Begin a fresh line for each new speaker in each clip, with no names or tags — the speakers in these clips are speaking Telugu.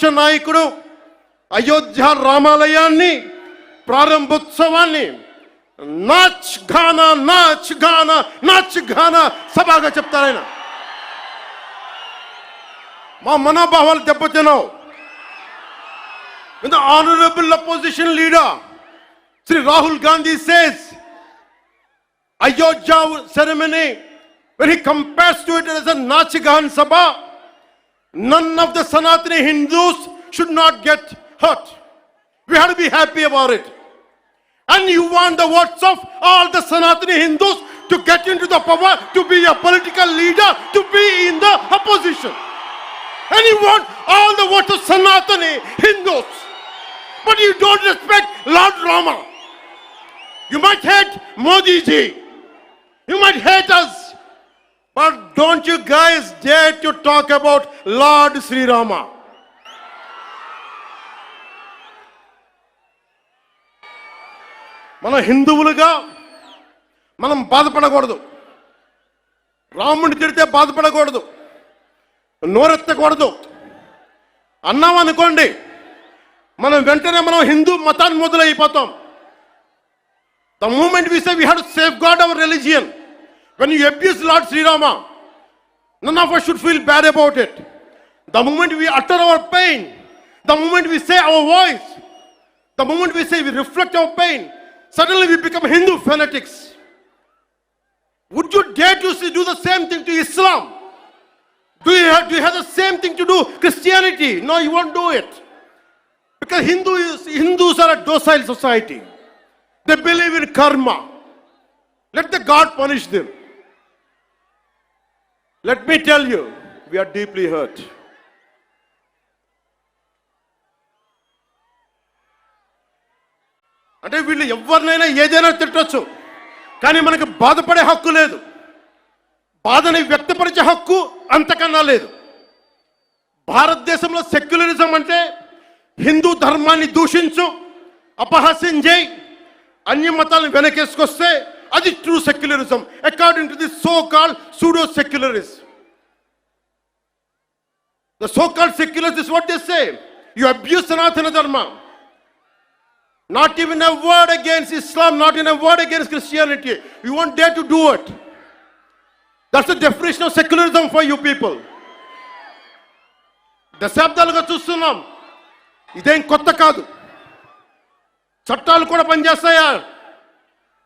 ప్రతిపక్ష నాయకుడు అయోధ్య రామాలయాన్ని ప్రారంభోత్సవాన్ని నాచ్ గానా నాచ్ గానా నాచ్ గానా సభగా చెప్తారాయన మా మనోభావాలు దెబ్బతినావు honourable opposition leader Shri Rahul Gandhi says Ayodhya ceremony very compares to it is a notch గాన్ సభ. None of the Sanatani Hindus should not get hurt. We have to be happy about it. And you want the votes of all the Sanatani Hindus to get into the power, to be a political leader, to be in the opposition. And you want all the votes of Sanatani Hindus. But you don't respect Lord Rama. You might hate Modi ji. You might hate us. But don't you guys dare to talk about lord Sri Rama మన హిందువులుగా మనం బాధపడకూడదు. రాముడిని తిడితే బాధపడకూడదు. నోరెత్తకూడదు. అన్నాం అనుకోండి మనం వెంటనే మనం హిందూ మతాన్ని మొదలైపోతాం. The moment we say we have to safeguard our religion When you abuse Lord Sri Rama, none of us should feel bad about it. The moment we utter our pain, the moment we say our voice, the moment we say we reflect our pain, suddenly we become Hindu fanatics. Would you dare to do the same thing to Islam? Do you, have, do you have the same thing to do Christianity? No, you won't do it. Because Hindus, Hindus are a docile society. They believe in karma. Let the God punish them. Let me tell you we are deeply hurt అంటే వీళ్ళు ఎవరినైనా ఏదైనా తిట్టొచ్చు కానీ మనకు బాధపడే హక్కు లేదు. బాధని వ్యక్తపరిచే హక్కు అంతకన్నా లేదు. భారతదేశంలో సెక్యులరిజం అంటే హిందూ ధర్మాన్ని దూషించు అపహాస్యం చేయి అన్య మతాలను వెనకేసుకొస్తే అది true secularism according to the so called pseudo secularists the so called secularists what they say you abuse Sanatana Dharma not even a word against Islam not in a word against Christianity you want they to do it that's the definition of secularism for you people దశాబ్దాలుగా చూస్తున్నాం ఇదేం కొత్త కాదు చట్టాలు కూడా పనిచేస్తాయా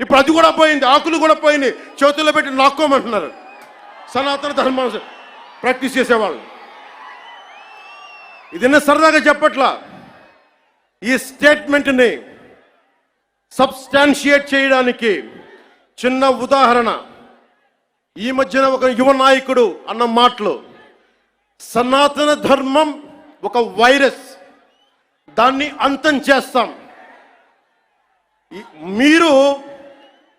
ఇప్పుడు అది కూడా పోయింది ఆకులు కూడా పోయింది చేతుల్లో పెట్టి నాక్కోమంటున్నారు. సనాతన ధర్మం ప్రాక్టీస్ చేసేవాళ్ళు. ఇది సరదాగా చెప్పట్లా? ఈ స్టేట్మెంట్ని సబ్స్టాన్షియేట్ చేయడానికి చిన్న ఉదాహరణ. ఈ మధ్యన ఒక యువ నాయకుడు అన్న మాటలు. సనాతన ధర్మం ఒక వైరస్. దాన్ని అంతం చేస్తాం. మీరు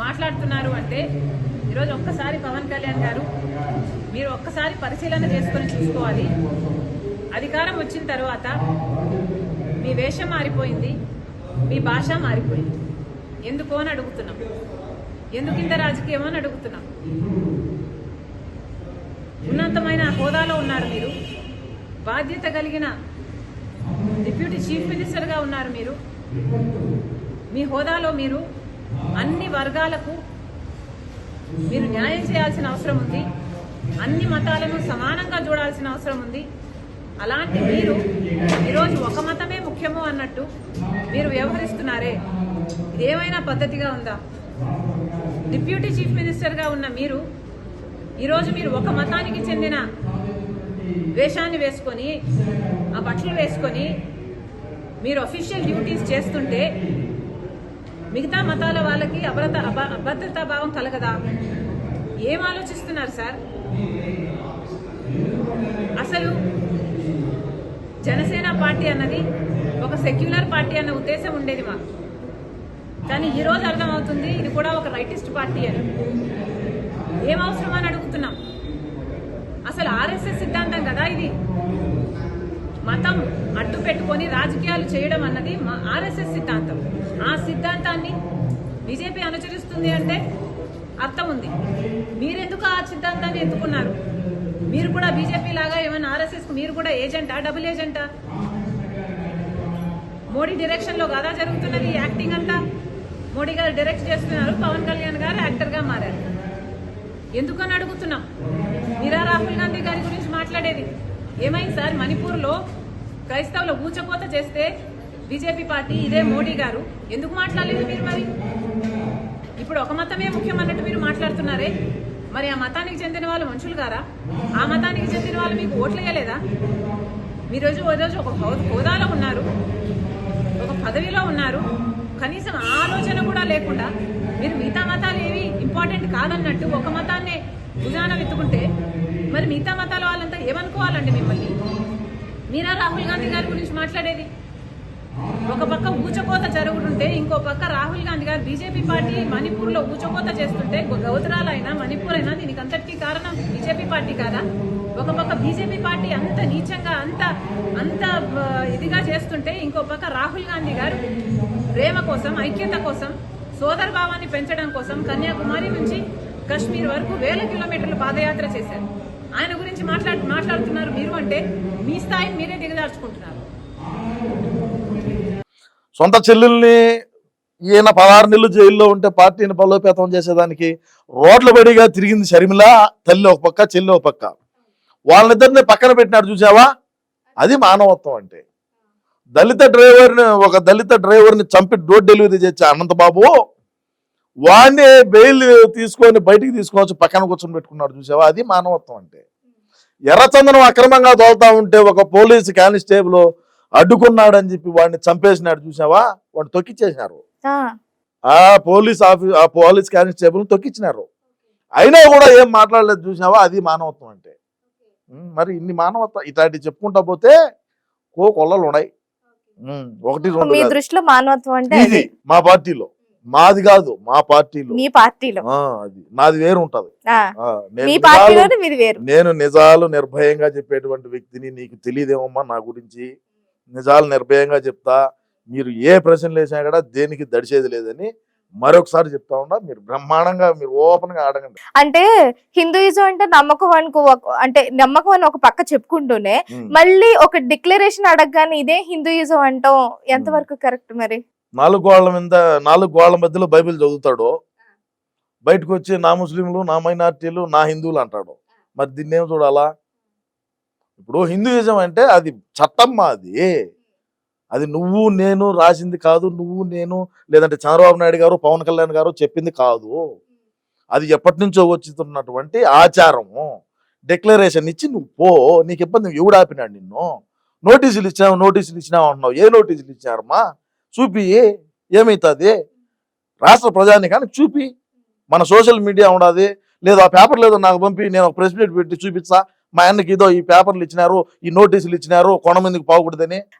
మాట్లాడుతున్నారు అంటే ఈరోజు ఒక్కసారి పవన్ కళ్యాణ్ గారు మీరు ఒక్కసారి పరిశీలన చేసుకొని చూసుకోవాలి. అధికారం వచ్చిన తర్వాత మీ వేషం మారిపోయింది మీ భాష మారిపోయింది. ఎందుకు అని అడుగుతున్నాం. ఎందుకు ఇంత రాజకీయం అని అడుగుతున్నాం. ఉన్నతమైన హోదాలో ఉన్నారు మీరు. బాధ్యత కలిగిన డిప్యూటీ చీఫ్ మినిస్టర్గా ఉన్నారు మీరు. మీ హోదాలో మీరు అన్ని వర్గాలకు మీరు న్యాయం చేయాల్సిన అవసరం ఉంది. అన్ని మతాలను సమానంగా చూడాల్సిన అవసరం ఉంది. అలాంటి మీరు ఈరోజు ఒక మతమే ముఖ్యము అన్నట్టు మీరు వ్యవహరిస్తున్నారే. ఇది ఏమైనా పద్ధతిగా ఉందా? డిప్యూటీ చీఫ్ మినిస్టర్గా ఉన్న మీరు ఈరోజు మీరు ఒక మతానికి చెందిన వేషాన్ని వేసుకొని ఆ బట్టలు వేసుకొని మీరు అఫీషియల్ డ్యూటీస్ చేస్తుంటే మిగతా మతాల వాళ్ళకి అభద్రత అభద్రతా భావం కలగదా? ఏం ఆలోచిస్తున్నారు సార్? అసలు జనసేన పార్టీ అన్నది ఒక సెక్యులర్ పార్టీ అన్న ఉద్దేశం ఉండేది మాకు. కానీ ఈరోజు అర్థమవుతుంది ఇది కూడా ఒక రైటిస్ట్ పార్టీ అని. ఏం అవసరం అని అడుగుతున్నాం. అసలు ఆర్ఎస్ఎస్ సిద్ధాంతం కదా ఇది. మతం అడ్డు పెట్టుకొని రాజకీయాలు చేయడం అన్నది మా ఆర్ఎస్ఎస్ సిద్ధాంతం. సిద్ధాంతాన్ని బీజేపీ అనుసరిస్తుంది అంటే అర్థం ఉంది. మీరెందుకు ఆ సిద్ధాంతాన్ని ఎత్తుకున్నారు? మీరు కూడా బీజేపీ లాగా ఏమైనా ఆర్ఎస్ఎస్ మీరు కూడా ఏజెంటా డబుల్ ఏజెంటా? మోడీ డైరెక్షన్లో కదా జరుగుతున్నది ఈ యాక్టింగ్ అంతా? మోడీ గారు డైరెక్ట్ చేస్తున్నారు పవన్ కళ్యాణ్ గారు యాక్టర్గా మారారు. ఎందుకని అడుగుతున్నాం? మీరా రాహుల్ గాంధీ గారి గురించి మాట్లాడేది? ఏమైంది సార్? మణిపూర్లో క్రైస్తవుల ఊచపోత చేస్తే బీజేపీ పార్టీ ఇదే మోడీ గారు. ఎందుకు మాట్లాడలేదు మీరు మరి? ఇప్పుడు ఒక మతమే ముఖ్యం అన్నట్టు మీరు మాట్లాడుతున్నారే. మరి ఆ మతానికి చెందిన వాళ్ళు మనుషులు గారా? ఆ మతానికి చెందిన వాళ్ళు మీకు ఓట్లేయలేదా మీరోజు రోజు ఓ రోజు ఒక హో- హోదాలో ఉన్నారు. ఒక పదవిలో ఉన్నారు. కనీసం ఆలోచన కూడా లేకుండా మీరు మిగతా మతాలు ఏవి ఇంపార్టెంట్ కాదన్నట్టు ఒక మతాన్నే భుజాన వెతుకుంటే మరి మిగతా మతాల వాళ్ళంతా ఏమనుకోవాలండి మిమ్మల్ని? మీరా రాహుల్ గాంధీ గారి గురించి మాట్లాడేది? ఒక పక్క ఊచకోత జరుగుతుంటే ఇంకో పక్క రాహుల్ గాంధీ గారు బీజేపీ పార్టీ మణిపూర్లో ఊచకోత చేస్తుంటే గౌతరాలైనా మణిపూర్ అయినా దీనికి అంతటికీ కారణం బీజేపీ పార్టీ కాదా? ఒక పక్క బీజేపీ పార్టీ అంత నీచంగా అంత అంత ఇదిగా చేస్తుంటే ఇంకో పక్క రాహుల్ గాంధీ గారు ప్రేమ కోసం ఐక్యత కోసం సోదర భావాన్ని పెంచడం కోసం కన్యాకుమారి నుంచి కశ్మీర్ వరకు వేల కిలోమీటర్లు పాదయాత్ర చేశారు. ఆయన గురించి మాట్లాడు మాట్లాడుతున్నారు మీరు అంటే మీ స్థాయిని మీరే దిగదార్చుకుంటున్నారు
సొంత చెల్లెల్ని ఈయన పదహారు నెలలు జైల్లో ఉంటే పార్టీని బలోపేతం చేసేదానికి రోడ్ల బడిగా తిరిగింది షర్మిల తల్లి ఒక పక్క చెల్లి ఒక పక్క. వాళ్ళిద్దరిని పక్కన పెట్టినాడు చూసావా? అది మానవత్వం అంటే. దళిత డ్రైవర్ని ఒక దళిత డ్రైవర్ని చంపి డోర్ డెలివరీ చేసే అనంతబాబు వాడిని బెయిల్ తీసుకొని బయటికి తీసుకొచ్చి పక్కన కూర్చొని పెట్టుకున్నాడు చూసావా? అది మానవత్వం అంటే. ఎర్రచందనం అక్రమంగా తోలుతా ఉంటే ఒక పోలీసు కానిస్టేబుల్ అడ్డుకున్నాడని చెప్పి వాడిని చంపేసినాడు చూసావా? వాడిని తొక్కిచ్చేసినారు.
ఆ,
పోలీస్ ఆఫీ ఆ పోలీస్ కానిస్టేబుల్ తొక్కిచ్చినారు. అయినా కూడా ఏం మాట్లాడలేదు చూసావా? అది మానవత్వం అంటే. మరి ఇన్ని మానవత్వం ఇట్లాంటివి చెప్పుకుంటా పోతే కో కొల్లలు ఉన్నాయి. ఒకటి రెండు.
దృష్టిలో మానవత్వం అంటే
ఇది. మా పార్టీలో. మాది కాదు మా పార్టీలో.
మీ పార్టీలో.
అది. నాది వేరు. ఉంటది నేను నిజాలు నిర్భయంగా చెప్పేటువంటి వ్యక్తిని నీకు తెలియదేమమ్మా నా గురించి? నిజాలు నిర్భయంగా చెప్తా మీరు ఏ ప్రశ్నలు వేసినా కూడా దేనికి దడిచేది లేదని మరొకసారి చెప్తా ఉన్నా మీరు బ్రహ్మాండంగా మీరు ఓపెన్గా అడగండి
అంటే హిందూయిజం అంటే నమ్మకం అనుకో అంటే నమ్మకం అని ఒక పక్క చెప్పుకుంటూనే. మళ్ళీ ఒక డిక్లరేషన్ అడగగానే ఇదే హిందూయిజం అంటాం. ఎంతవరకు కరెక్ట్ మరి?
నాలుగు గోళ్ళ మీద నాలుగు గోళ్ళ మధ్యలో బైబిల్ చదువుతాడు. బయటకు వచ్చి నా ముస్లింలు నా మైనార్టీలు నా హిందువులు అంటాడు. మరి దీన్ని ఏం చూడాలా? ఇప్పుడు హిందూయిజం అంటే అది చట్టమ్మా అది అది నువ్వు నేను రాసింది కాదు నువ్వు నేను లేదంటే చంద్రబాబు నాయుడు గారు పవన్ కళ్యాణ్ గారు చెప్పింది కాదు. అది ఎప్పటి నుంచో వచ్చుతున్నటువంటి ఆచారము. డిక్లరేషన్ ఇచ్చి నువ్వు పో నీకు ఇబ్బంది ఎవడు ఆపినాడు నిన్ను? నోటీసులు ఇచ్చావు నోటీసులు ఇచ్చినావు అంటున్నావు. ఏ నోటీసులు ఇచ్చారమ్మా చూపి ఏమవుతుంది రాష్ట్ర ప్రజానికానికి చూపి. మన సోషల్ మీడియా ఉండదు. లేదా ఆ పేపర్ లేదో నాకు పంపి నేను ఒక ప్రెస్ మీట్ పెట్టి చూపించా మా ఆయనకి ఇదో ఈ పేపర్లు ఇచ్చినారు ఈ నోటీసులు ఇచ్చినారు కొండ మందికి పోకూడదని